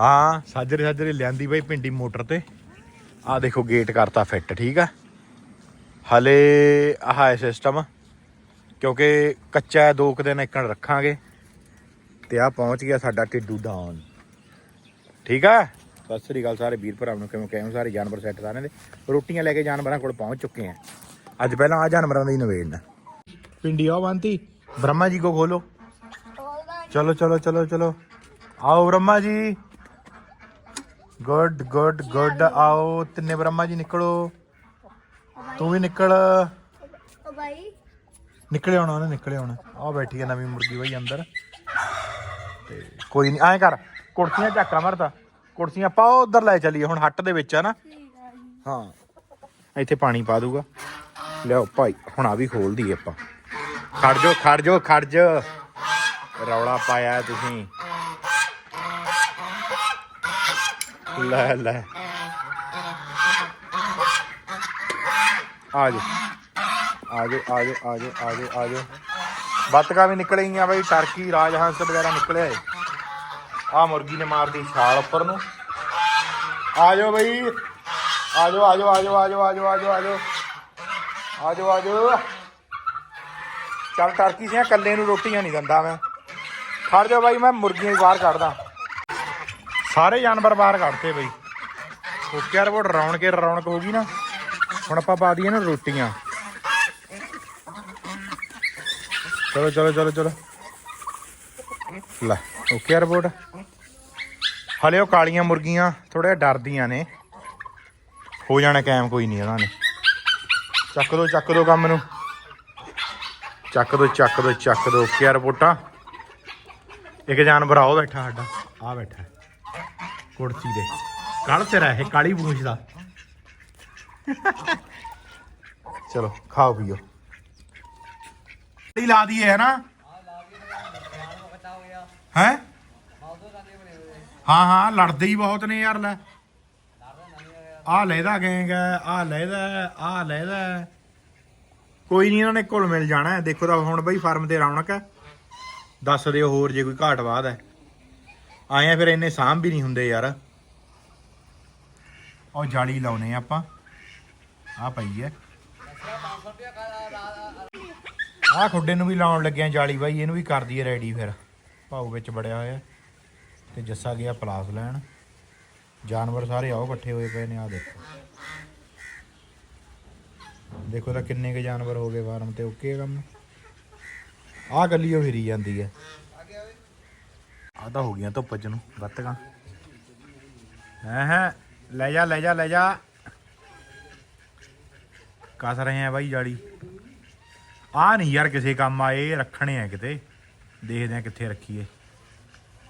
ਹਾਂ ਸਾਜਰੇ ਸਾਜਰੇ ਲਿਆਂਦੀ ਬਈ ਪਿੰਡੀ ਮੋਟਰ ਤੇ। ਆ ਦੇਖੋ ਗੇਟ ਕਰਤਾ ਫਿੱਟ ਠੀਕ ਆ? ਹਲੇ ਆਹ ਹੈ ਸਿਸਟਮ ਕਿਉਂਕਿ ਕੱਚਾ ਹੈ ਦੋ ਕੁ ਦਿਨ ਇੱਕਣ ਰੱਖਾਂਗੇ। ਤੇ ਆ ਪਹੁੰਚ ਗਿਆ ਸਾਡਾ ਟਿੱਡੂ ਡਾਊਨ। ਠੀਕ ਆ? ਸਤਿ ਸ੍ਰੀ ਅਕਾਲ ਸਾਰੇ ਵੀਰ ਭਰਾਵਾਂ ਨੂੰ ਕਿਵੇਂ ਕਿਵੇਂ ਸਾਰੇ ਜਾਨਵਰ ਸੈੱਟ ਸਾਰਿਆਂ ਦੇ। ਰੋਟੀਆਂ ਲੈ ਕੇ ਜਾਨਵਰਾਂ ਕੋਲ ਪਹੁੰਚ ਚੁੱਕੇ ਆ। ਅੱਜ ਪਹਿਲਾਂ ਆ ਜਾਨਵਰਾਂ ਦਾ ਹੀ ਨਵੇੜਨਾ ਪਿੰਡੀ ਆ ਬੰਤੀ ਬ੍ਰਹਮਾ ਜੀ ਕੋ ਖੋਲੋ। ਚਲੋ ਚਲੋ ਚਲੋ ਚਲੋ। ਆਓ Brahma ji. Good good good ਆਓ ਤਿੰਨੇ ਬ੍ਰਹਮਾ ਜੀ ਨਿਕਲੋ ਤੂੰ ਵੀ ਨਿਕਲ ਓ ਭਾਈ ਨਿਕਲੇ ਆਉਣਾ ਉਹਨੇ ਨਿਕਲੇ ਆਉਣਾ ਆ ਬੈਠੀ ਹੈ ਨਵੀਂ ਮੁਰਗੀ ਬਈ ਅੰਦਰ ਤੇ ਕੋਈ ਨਹੀਂ ਐਂ ਕਰ ਕੁਰਸੀਆਂ ਝਾਕਾ ਮਰਦਾ ਕੁਰਸੀਆਂ ਪਾਓ ਉਧਰ ਲੈ ਚਲੀਏ ਹੁਣ ਹੱਟ ਦੇ ਵਿੱਚ ਆ ਨਾ ਹਾਂ ਇੱਥੇ ਪਾਣੀ ਪਾ ਦੂਗਾ ਲਿਆਓ ਭਾਈ ਹੁਣ ਆ ਵੀ ਖੋਲ ਦਈਏ ਆਪਾਂ ਖੜ ਜੋ ਖੜ ਜੋ ਖੜ ਜਾ ਰੌਲਾ ਪਾਇਆ ਤੁਸੀਂ ਲੈ ਲੈ ਆ ਜਾ ਆ ਜਾ ਆ ਜਾ ਆ ਜਾ ਆ ਜਾ ਆ ਜਾ ਬੱਤਕਾਂ ਵੀ ਨਿਕਲ ਗਈਆਂ ਬਈ ਟਰਕੀ ਰਾਜਹੰਸ ਵਗੈਰਾ ਨਿਕਲਿਆ ਆਏ ਆ ਮੁਰਗੀ ਨੇ ਮਾਰਦੀ ਛਾਲ ਉੱਪਰ ਨੂੰ ਆ ਜਾਓ ਬਈ ਆ ਜਾਓ ਆ ਜਾਓ ਆ ਜਾਓ ਆ ਜਾਓ ਆ ਜਾਓ ਆ ਜਾਓ ਆ ਜਾਓ ਆ ਜਾਓ ਆ ਜਾਓ ਚੱਲ ਟਰਕੀ ਸਿਆ ਕੱਲੇ ਨੂੰ ਰੋਟੀਆਂ ਨਹੀਂ ਦਿੰਦਾ ਮੈਂ ਖੜ ਜਾ ਬਾਈ ਮੈਂ ਮੁਰਗੀਆਂ ਹੀ ਬਾਹਰ ਕੱਢਦਾ ਸਾਰੇ ਜਾਨਵਰ ਬਾਹਰ ਕੱਢਤੇ ਬਈ। ਓਕੇ ਯਾਰ ਉਹ ਰੌਣ ਕੇ ਰੌਣਕ ਹੋ ਗਈ ਨਾ। ਹੁਣ ਆਪਾਂ ਪਾ ਦਈਏ ਨਾ ਰੋਟੀਆਂ। ਚਲੋ ਚਲੋ ਚਲੋ ਚਲੋ। ਲੈ, ਓਕੇ ਰਿਪੋਰਟ ਹਲੇ ਉਹ ਕਾਲੀਆਂ ਮੁਰਗੀਆਂ ਥੋੜਾ ਡਰਦੀਆਂ ਨੇ। ਹੋ ਜਾਣਾ ਕਾਇਮ, ਕੋਈ ਨਹੀਂ ਉਹਨਾਂ ਨੇ। ਚੱਕ ਦੋ ਚੱਕ ਦੋ ਕੰਮ ਨੂੰ। ਚੱਕ ਦੋ ਚੱਕ ਦੋ ਚੱਕ ਦੋ। ਓਕੇ ਰਿਪੋਰਟਾਂ ਇੱਕ ਜਾਨਵਰ ਆਓ ਬੈਠਾ ਸਾਡਾ। ਆ ਬੈਠਾ। ਕੁਰਸੀ ਦੇ। ਕੱਲ ਤੇਰਾ ਇਹ ਕਾਲੀ ਪੂੰਛ ਦਾ। ਚਲੋ ਖਾਓ ਪੀਓ। ਡੀ ਲਾ ਦਈਏ ਹੈ ਨਾ? ਹੈ? ਹਾਂ ਹਾਂ ਲੜਦੇ ਹੀ ਬਹੁਤ ਨੇ ਯਾਰ ਲੈ। ਆ ਲੈਦਾ ਗੈਂਗ ਆ ਲੈਦਾ ਆ ਲੈਦਾ ਕੋਈ ਨਹੀਂ ਇਹਨਾਂ ਨੇ ਘੁਲ ਮਿਲ ਜਾਣਾ। ਦੇਖੋ ਤਾਂ ਹੁਣ ਬਈ ਫਾਰਮ ਤੇ ਰੌਣਕ ਹੈ। ਦੱਸ ਦਿਓ ਹੋਰ ਜੇ ਕੋਈ ਘਾਟ ਵਾਧ ਹੈ। ਆਏ ਆ ਫਿਰ ਇੰਨੇ ਸਾਂਭ ਵੀ ਨਹੀਂ ਹੁੰਦੇ ਯਾਰ। ਉਹ ਜਾਲੀ ਲਾਉਨੇ ਆ ਆਪਾਂ। ਆ ਪਈ ਹੈ ਆ ਖੁੱਡੇ ਨੂੰ ਵੀ ਲਾਉਣ ਲੱਗਿਆ ਜਾਲੀ ਬਾਈ, ਇਹਨੂੰ ਵੀ ਕਰ ਦਈਏ ਰੈਡੀ ਫਿਰ। ਭਾਊ ਵਿੱਚ ਬੜਿਆ ਹੋਇਆ। ਤੇ ਜੱਸਾ ਗਿਆ ਪਲਾਸ ਲੈਣ। ਜਾਨਵਰ ਸਾਰੇ ਆਓ ਇਕੱਠੇ ਹੋਏ ਪਏ ਨੇ ਆ ਦੇਖੋ। ਦੇਖੋ ਤਾਂ ਕਿੰਨੇ ਕੇ ਜਾਨਵਰ ਹੋ ਗਏ ਫਾਰਮ ਤੇ, ਓਕੇ ਕੰਮ। ਆਹ ਗੱਲੀ ਉਹ ਫਿਰੀ ਜਾਂਦੀ ਹੈ ਆ ਤਾਂ ਹੋ ਗਈਆਂ ਧੁੱਪ ਚ ਨੂੰ ਬੱਤਕਾਂ ਹੈ ਹੈ, ਲੈ ਜਾ ਲੈ ਜਾ ਲੈ ਜਾ। ਕੱਸ ਰਹੇ ਆ ਬਾਈ ਜਾਲੀ। ਆ ਨਹੀਂ ਯਾਰ ਕਿਸੇ ਕੰਮ ਆਏ ਰੱਖਣੇ ਆ ਕਿਤੇ। ਦੇਖਦੇ ਆ ਕਿੱਥੇ ਰੱਖੀਏ।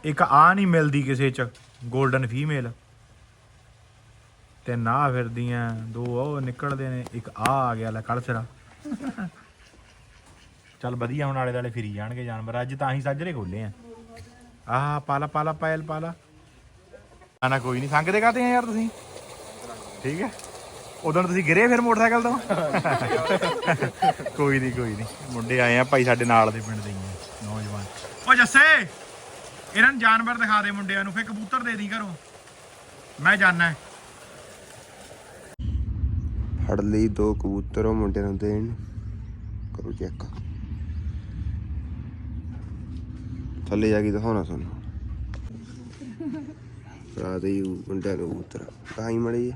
ਇੱਕ ਆ ਨਹੀਂ ਮਿਲਦੀ ਕਿਸੇ ਚ 골ਡਨ ਫੀਮੇਲ ਤੇ ਨਾ ਫਿਰਦੀਆਂ, ਦੋ ਉਹ ਨਿਕਲਦੇ ਨੇ, ਇੱਕ ਆ ਆ ਗਿਆ, ਲੈ ਕੱਲ ਸਿਰਾ। ਚੱਲ ਵਧੀਆ ਹੁਣ ਆਲੇ ਦਾਲੇ ਫਿਰੀ ਜਾਣਗੇ ਜਾਨਵਰ, ਅੱਜ ਤਾਂ ਹੀ ਸਾਜਰੇ ਖੋਲੇ ਆ। ਆਹ ਪਾਲਾ ਪਾਲਾ, ਪਾਇਲ, ਪਾਲਾ। ਨਾ ਕੋਈ ਨਹੀਂ ਸੰਗਦੇ ਕਾਤੇ ਆ ਯਾਰ ਤੁਸੀਂ? ਠੀਕ ਹੈ? ਉਦੋਂ ਤੁਸੀਂ ਗਿਰੇ ਫਿਰ ਮੋਟਰਸਾਈਕਲ ਤੋਂ? ਕੋਈ ਨਹੀਂ ਕੋਈ ਨਹੀਂ ਮੁੰਡੇ ਆਏ ਆ ਭਾਈ ਸਾਡੇ ਨਾਲ ਦੇ ਪਿੰਡ ਦੇ ਹੀ ਆ, ਨੌਜਵਾਨ। ਓ ਜੱਸੇ, ਇਹਨਾਂ ਨੂੰ ਜਾਨਵਰ ਦਿਖਾ ਦੇ ਮੁੰਡਿਆਂ ਨੂੰ ਫੇ ਕਬੂਤਰ ਦੇ ਦੀ ਘਰੋਂ। ਮੈਂ ਜਾਣਾ ਫੜ ਲਈ ਦੋ ਕਬੂਤਰ, ਉਹ ਮੁੰਡੇ ਨੂੰ ਦੇਣ। ਕਰੋ ਚੈੱਕ। ਥੱਲੇ ਜਾ ਕੇ ਦਿਖਾਉਣਾ ਤੁਹਾਨੂੰ। ਰਾਤ ਹੀ ਮੁੰਡਿਆਂ ਨੂੰ ਕਬੂਤਰ। ਕਾਈ ਮੜੀ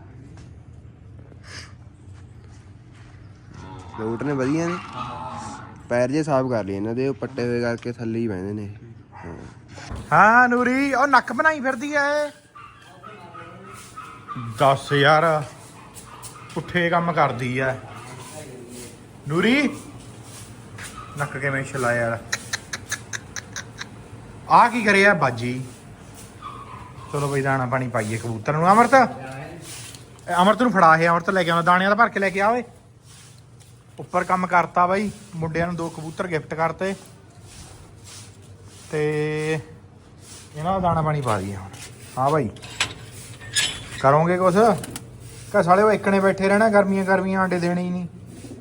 ਲੋਟ ਨੇ ਵਧੀਆ ਨੇ। ਪੈਰ ਜੇ ਸਾਫ਼ ਕਰ ਲਏ ਇਹਨਾਂ ਦੇ, ਉਹ ਪੱਟੇ ਹੋਏ ਕਰਕੇ ਥੱਲੇ ਹੀ ਬਹਿੰਦੇ ਨੇ। ਹਾਂ, ਨੂਰੀ, ਉਹ ਨੱਕ ਬਣਾਈ ਫਿਰਦੀ ਐ ਦੱਸ ਯਾਰ, ਪੁੱਠੇ ਕੰਮ ਕਰਦੀ ਐ। ਨੂਰੀ, ਨੱਕ ਕਿਵੇਂ ਛਲਾ ਯਾਰ ਆ ਕੀ ਕਰਿਆ ਬਾਜੀ? ਚਲੋ ਬਈ ਦਾਣਾ ਪਾਣੀ ਪਾਈਏ ਕਬੂਤਰ ਨੂੰ। ਅਮਰਤ? ਇਹ ਅਮਰਤ ਨੂੰ ਫੜਾ ਇਹ, ਅਮਰਤ ਲੈ ਕੇ ਆਉਣਾ ਦਾਣਿਆਂ ਦਾ ਭਰ ਕੇ ਲੈ ਕੇ ਆ ਉੱਪਰ ਕੰਮ ਕਰਤਾ ਬਾਈ, ਮੁੰਡਿਆਂ ਨੂੰ ਦੋ ਕਬੂਤਰ ਗਿਫਟ ਕਰਤੇ। ਤੇ ਇਹਨਾਂ ਦਾ ਦਾਣਾ ਪਾਣੀ ਪਾ ਦਈਏ ਹੁਣ। ਹਾਂ ਭਾਈ ਕਰੋਗੇ ਕੁਛ? ਕਾ ਸਾਲੇ ਉਹ ਇੱਕਣੇ ਬੈਠੇ ਰਹਿਣਾ, ਗਰਮੀਆਂ ਗਰਮੀਆਂ, ਆਂਡੇ ਦੇਣੇ ਹੀ ਨਹੀਂ।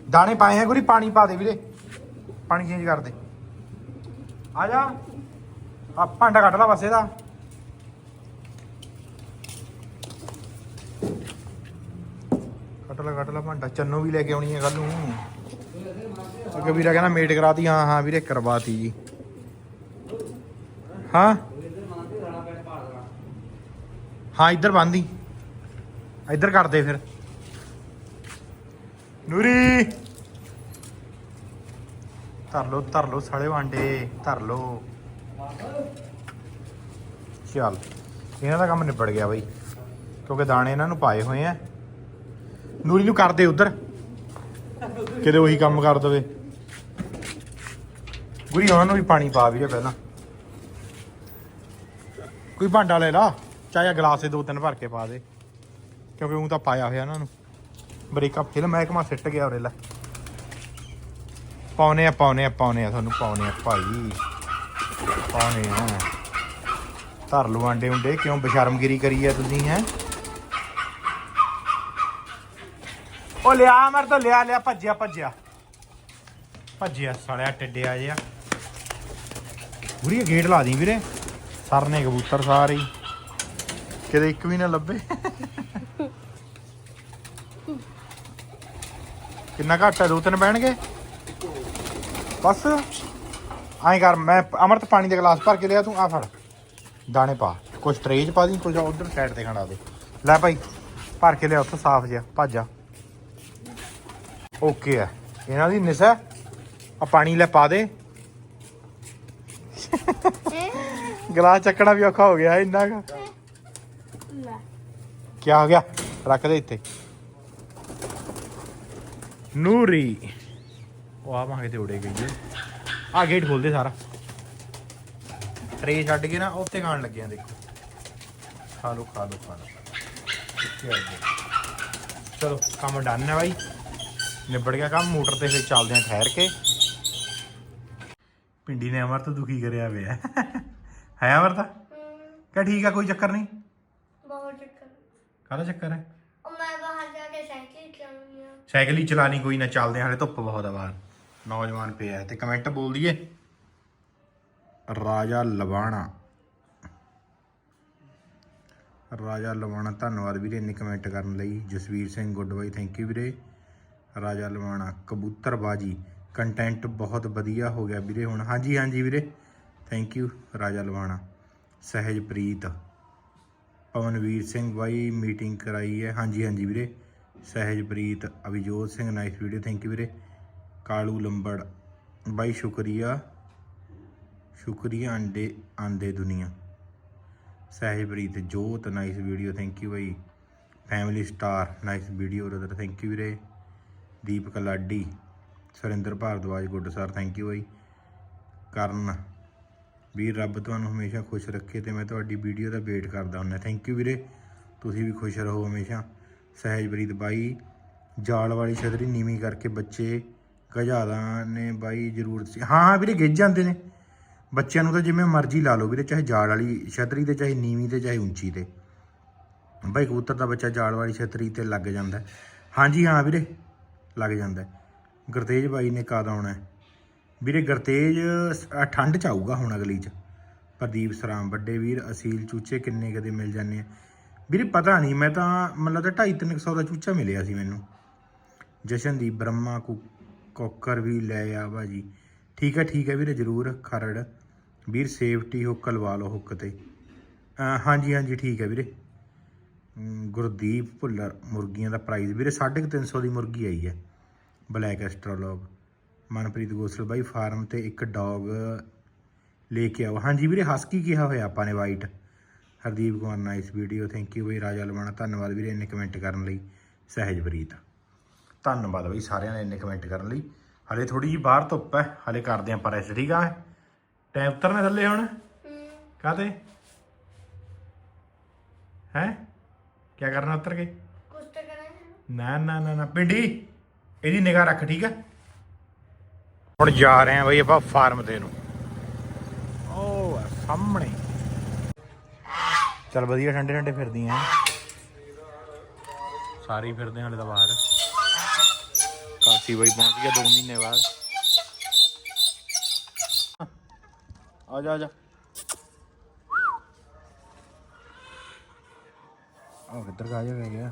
ਦਾਣੇ ਪਾਏ ਆ, ਗੁਰੀ ਪਾਣੀ ਪਾ ਦੇ ਵੀਰੇ। ਪਾਣੀ ਚੇਂਜ ਕਰ ਦੇ। ਆ ਜਾ। ਆ ਭਾਂਡਾ ਕੱਢ ਲਾ ਬਸ ਇਹਦਾ। ਕੱਢ ਲਾ ਕੱਢ ਲਾ ਭਾਂਡਾ, ਚੰਨੋ ਵੀ ਲੈ ਕੇ ਆਉਣੀ ਹੈ ਕੱਲ ਨੂੰ। ਅੱਗੇ ਵੀਰਾ ਕਹਿੰਦਾ ਮੇਟ ਕਰਾਤੀ, ਹਾਂ ਹਾਂ ਵੀਰੇ ਕਰਵਾਤੀ ਜੀ। ਹਾਂ? ਹਾਂ, ਇੱਧਰ ਬੰਦੀ ਇੱਧਰ ਕਰਦੇ ਫਿਰ। ਨੂਰੀ! ਧਰ ਲੋ ਧਰ ਲੋ ਸਾਲੇ ਵਾਂਡੇ, ਧਰ ਲੋ ਚੱਲ, ਇਹਨਾਂ ਦਾ ਕੰਮ ਨਿਬੜ ਗਿਆ ਬਈ, ਕਿਉਂਕਿ ਦਾਣੇ ਇਹਨਾਂ ਨੂੰ ਪਾਏ ਹੋਏ ਆ। ਨੂਰੀ ਨੂੰ ਕਰ ਉਧਰ, ਕਿਤੇ ਉਹੀ ਕੰਮ ਕਰ ਦਵੇ। ਗੁਰੀ, ਉਹਨਾਂ ਨੂੰ ਵੀ ਪਾਣੀ ਪਾ ਵੀਰੇ ਪਹਿਲਾਂ। ਕੋਈ ਭਾਂਡਾ ਲੈ ਲਾ, ਚਾਹੇ ਗਲਾਸੇ ਦੋ ਤਿੰਨ ਭਰ ਕੇ ਪਾ ਦੇ, ਕਿਉਂਕਿ ਉਹ ਤਾਂ ਪਾਇਆ ਹੋਇਆ ਇਹਨਾਂ ਨੂੰ। ਬ੍ਰੇਕਅਪ ਫਿਲਮ ਮਹਿਕਮਾ ਸਿੱਟ ਗਿਆ ਉਰੇ, ਲੈ। ਪਾਉਨੇ ਆ ਪਾਉਨੇ ਆ ਪਾਉਨੇ ਆ, ਤੁਹਾਨੂੰ ਪਾਉਨੇ ਆ ਭਾਈ। ਪਾਉਨੇ ਆ। ਧਰ ਲਓ ਆਂਡੇ ਉਂਡੇ, ਕਿਉਂ ਬਸ਼ਰਮਗਿਰੀ ਕਰੀ ਆ ਤੁਸੀਂ, ਹੈ? ਉਹ ਲਿਆ ਮਰ ਤਾਂ, ਲਿਆ ਲਿਆ, ਭੱਜਿਆ ਭੱਜਿਆ। ਭੱਜਿਆ, ਸਾਲਿਆ ਟਿੱਡਿਆ ਜਿਆ ਪੂਰੀ ਗੇਟ ਲਾ ਦੀ ਵੀਰੇ। ਸਰ ਨੇ ਕਬੂਤਰ ਸਾਰੇ ਕਿਤੇ ਇੱਕ ਵੀ ਨਾ ਲੱਭੇ। ਕਿੰਨਾ ਘੱਟ ਹੈ ਦੋ ਤਿੰਨ ਬਹਿਣਗੇ? ਬਸ। ਐਂ ਕਰ ਮੈਂ ਅਮਰਤ ਪਾਣੀ ਦੇ ਗਲਾਸ ਭਰ ਕੇ ਲਿਆ ਤੂੰ ਆ ਫੜ। ਦਾਣੇ ਪਾ ਕੁਛ ਟਰੇਜ ਪਾ ਦੀ ਕੁਝ ਉਧਰ ਸਾਈਡ ਤੇ ਖੜਾ ਦੇ। ਲੈ ਭਾਈ ਭਰ ਕੇ ਲਿਆ ਉੱਥੋਂ ਸਾਫ਼ ਜਿਹਾ ਭੱਜ ਓਕੇ ਆ। ਇਹਨਾਂ ਦੀ ਨਿਸਾ ਆ ਪਾਣੀ ਲੈ ਪਾ ਦੇ। ਗਲਾਸ ਚੱਕਣਾ ਵੀ ਔਖਾ ਹੋ ਗਿਆ ਇੰਨਾ ਕੁ। ਕੀ ਹੋ ਗਿਆ? ਰੱਖ ਦੇ ਇੱਥੇ। ਨੂਰੀ। ਉਹ ਆ ਮਾਂਗੇ ਤੇ ਉੜੇ ਗਈ ਆ ਗੇਟ ਖੋਲ ਦੇ ਸਾਰਾ। ਟਰੇ ਛੱਡ ਕੇ ਨਾ ਉੱਤੇ ਖਾਣ ਲੱਗੇ ਆ ਦੇਖੋ। ਖਾ ਲੋ ਖਾ ਲੋ ਖਾ ਲੋ। ਚਲੋ ਕੰਮ ਡਨ ਹੈ ਬਾਈ। ਨਿਬੜ ਗਿਆ ਕੰਮ ਮੋਟਰ ਤੇ ਫਿਰ ਚੱਲਦੇ ਆ ਠਹਿਰ ਕੇ। ਪਿੰਡੀ ਨੇ ਅਮਰ ਤੋਂ ਦੁਖੀ ਕਰਿਆ ਹੋਇਆ ਹੈ ਅਮਰ ਤਾਂ ਕਹ ਠੀਕ ਆ ਕੋਈ ਚੱਕਰ ਨਹੀਂ? ਬਹੁਤ ਚੱਕਰ। ਕਾਹਦਾ ਚੱਕਰ ਹੈ? ਉਹ ਮੈਂ ਬਾਹਰ ਜਾ ਕੇ ਸਾਈਕਲ ਚਲਾਉਣੀ ਆ ਸਾਈਕਲ ਹੀ ਚਲਾਣੀ ਕੋਈ ਨਾ ਚੱਲਦੇ ਹਾਲੇ ਧੁੱਪ ਬਹੁਤ ਆ ਬਾਹਰ। ਨੌਜਵਾਨ ਪਿਆ ਹੈ ਤੇ ਕਮੈਂਟ ਬੋਲ ਦਈਏ। ਰਾਜਾ ਲਵਾਣਾ। ਰਾਜਾ ਲਵਾਣਾ, ਧੰਨਵਾਦ ਵੀਰੇ ਇੰਨੇ ਕਮੈਂਟ ਕਰਨ ਲਈ। Jasvir Singh good bye thank you ਵੀਰੇ। ਰਾਜਾ ਲਵਾਣਾ ਕਬੂਤਰ ਬਾਜੀ ਕੰਟੈਂਟ ਬਹੁਤ ਵਧੀਆ ਹੋ ਗਿਆ ਵੀਰੇ ਹੁਣ। ਹਾਂਜੀ ਹਾਂਜੀ ਵੀਰੇ। Thank you Raja Lavana. Sahajpreet. ਪਵਨਵੀਰ Singh ਬਾਈ ਮੀਟਿੰਗ ਕਰਾਈ ਹੈ। ਹਾਂਜੀ ਹਾਂਜੀ ਵੀਰੇ। Sahajpreet, Abhijot Singh nice video thank you ਵੀਰੇ। ਕਾਲੂ ਲੰਬੜ। ਬਾਈ ਸ਼ੁਕਰੀਆ। ਸ਼ੁਕਰੀਆ ਆਂਡੇ, ਆਂਦੇ ਦੁਨੀਆ। Sahajpreet Jot nice video thank you by. Family star nice video ਰਦਰ ਥੈਂਕ ਯੂ ਵੀਰੇ। Deepak Ladi, Surinder Bhardwaj, good sir thank you ਬਾਈ। ਕਰਨ, ਵੀਰ, ਰੱਬ ਤੁਹਾਨੂੰ ਹਮੇਸ਼ਾ ਖੁਸ਼ ਰੱਖੇ ਤੇ ਮੈਂ ਤੁਹਾਡੀ ਵੀਡੀਓ ਦਾ ਵੇਟ ਕਰਦਾ ਹੁੰਦਾ। ਥੈਂਕ ਯੂ ਵੀਰੇ। ਤੁਸੀਂ ਵੀ ਖੁਸ਼ ਰਹੋ ਹਮੇਸ਼ਾ। ਸਹਿਜਪ੍ਰੀਤ ਬਾਈ, ਜਾਲ ਵਾਲੀ ਛਤਰੀ ਨੀਵੀਂ ਕਰਕੇ ਬੱਚੇ ਗਜਾਦਾ ਨੇ ਬਾਈ ਜ਼ਰੂਰਤ ਸੀ। ਹਾਂ ਹਾਂ ਵੀਰੇ ਗਿੱਜ ਜਾਂਦੇ ਨੇ। ਬੱਚਿਆਂ ਨੂੰ ਤਾਂ ਜਿਵੇਂ ਮਰਜ਼ੀ ਲਾ ਲਓ ਵੀਰੇ, ਚਾਹੇ ਜਾਲ ਵਾਲੀ ਛਤਰੀ ਤੇ, ਚਾਹੇ ਨੀਵੀਂ ਤੇ, ਚਾਹੇ ਉੱਚੀ ਤੇ। ਬਾਈ ਕਬੂਤਰ ਦਾ ਬੱਚਾ ਜਾਲ ਵਾਲੀ ਛਤਰੀ ਤੇ ਲੱਗ ਜਾਂਦਾ ਹਾਂਜੀ, ਹਾਂ ਵੀਰੇ, ਲੱਗ ਜਾਂਦਾ ਗੁਰਤੇਜ ਬਾਈ ਨੇ ਕਦ ਆਉਣਾ ਵੀਰੇ, ਗੁਰਤੇਜ ਸ- ਠੰਡ ਚ ਆਊਗਾ ਹੁਣ ਅਗਲੀ ਚ। ਪ੍ਰਦੀਪ ਸਰਾਮ, ਵੱਡੇ ਵੀਰ, ਅਸੀਲ ਚੂਚੇ ਕਿੰਨੇ ਕਦੇ ਮਿਲ ਜਾਂਦੇ ਆ? ਵੀਰੇ, ਪਤਾ ਨਹੀਂ ਮੈਂ ਤਾਂ ਮਤਲਬ ਤਾਂ 2.5 300 ਦਾ ਚੂਚਾ ਮਿਲਿਆ ਸੀ ਮੈਨੂੰ। ਜਸ਼ਨਦੀਪ ਬ੍ਰਹਮਾ ਕੁ ਕੋਕਰ ਵੀ ਲੈ ਆ ਭਾਜੀ। ਠੀਕ ਹੈ ਠੀਕ ਹੈ ਵੀਰੇ, ਜਰੂਰ, ਖਰੜ। ਵੀਰ ਸੇਫਟੀ ਹੁੱਕ ਲਵਾ ਲਓ ਹੁੱਕ ਤੇ। ਹਾਂਜੀ ਹਾਂਜੀ, ਠੀਕ ਹੈ ਵੀਰੇ। ਗੁਰਦੀਪ ਭੁੱਲਰ, ਮੁਰਗੀਆਂ ਦਾ ਪ੍ਰਾਈਸ ਵੀਰੇ 350 ਦੀ ਮੁਰਗੀ ਆਈ ਹੈ ਬਲੈਕ ਐਸਟ੍ਰੋਲੋਗ ਮਨਪ੍ਰੀਤ ਗੋਸਲ ਬਾਈ ਫਾਰਮ ਤੇ ਇੱਕ ਡੌਗ ਲੈ ਕੇ ਆਓ। ਹਾਂਜੀ ਵੀਰੇ ਹਸਕੀ ਕਿਹਾ ਹੋਇਆ ਆਪਾਂ ਨੇ white Hardeep Kumar nice video thank you ਬਈ, ਰਾਜਾ ਲਵਾਣਾ। ਧੰਨਵਾਦ ਵੀਰੇ, ਇੰਨੇ ਕਮੈਂਟ ਕਰਨ ਲਈ। ਸਹਿਜਪ੍ਰੀਤ ਧੰਨਵਾਦ ਬਈ ਸਾਰਿਆਂ ਨੇ ਇੰਨੇ ਕਮੈਂਟ ਕਰਨ ਲਈ। ਹਲੇ ਥੋੜੀ ਜੀ ਬਾਹਰ ਧੁੱਪ ਹੈ ਹਲੇ ਕਰਦੇ ਆਪਾਂ ਰੈਸਟ ਠੀਕ ਆ? ਟਾਈਮ ਉਤਰਨੇ ਥੱਲੇ ਹੁਣ? ਕਾਤੇ ਹੈ? ਕੀ ਕਰਨਾ ਉਤਰ ਕੇ? ਕੁਛ ਤਾਂ ਕਰਾਂਗੇ ਨਾ। ਨਾ ਨਾ ਨਾ ਪਿੰਡੀ ਇਹਦੀ ਨਿਗਾਹ ਰੱਖ ਠੀਕ ਹੈ ਹੁਣ ਜਾ ਰਹੇ ਆ ਬਈ ਆਪਾਂ ਫਾਰਮ ਤੇ ਨੂੰ। ਆ ਸਾਹਮਣੇ। ਚਲ ਵਧੀਆ ਠੰਡੇ ਠੰਡੇ ਫਿਰਦੀਆਂ ਸਾਰੇ ਫਿਰਦੇ ਹਾਲੇ ਤਾਂ ਬਾਹਰ। ਕਾਸੀ ਬਾਈ ਪਹੁੰਚ ਗਿਆ 2 ਮਹੀਨੇ ਬਾਅਦ। ਆ ਜਾ ਆ ਜਾ। ਉਹ ਕਿੱਧਰ ਗਾਇਆ ਗਿਆ।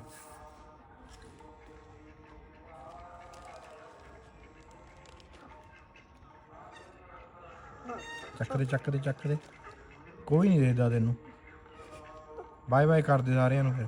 ਚੱਕਦੇ ਚੱਕਦੇ ਚੱਕਦੇ ਕੋਈ ਨਹੀਂ ਦੇਖਦਾ ਤੈਨੂੰ। ਬਾਏ ਬਾਏ ਕਰਦੇ ਸਾਰਿਆਂ ਨੂੰ ਫਿਰ।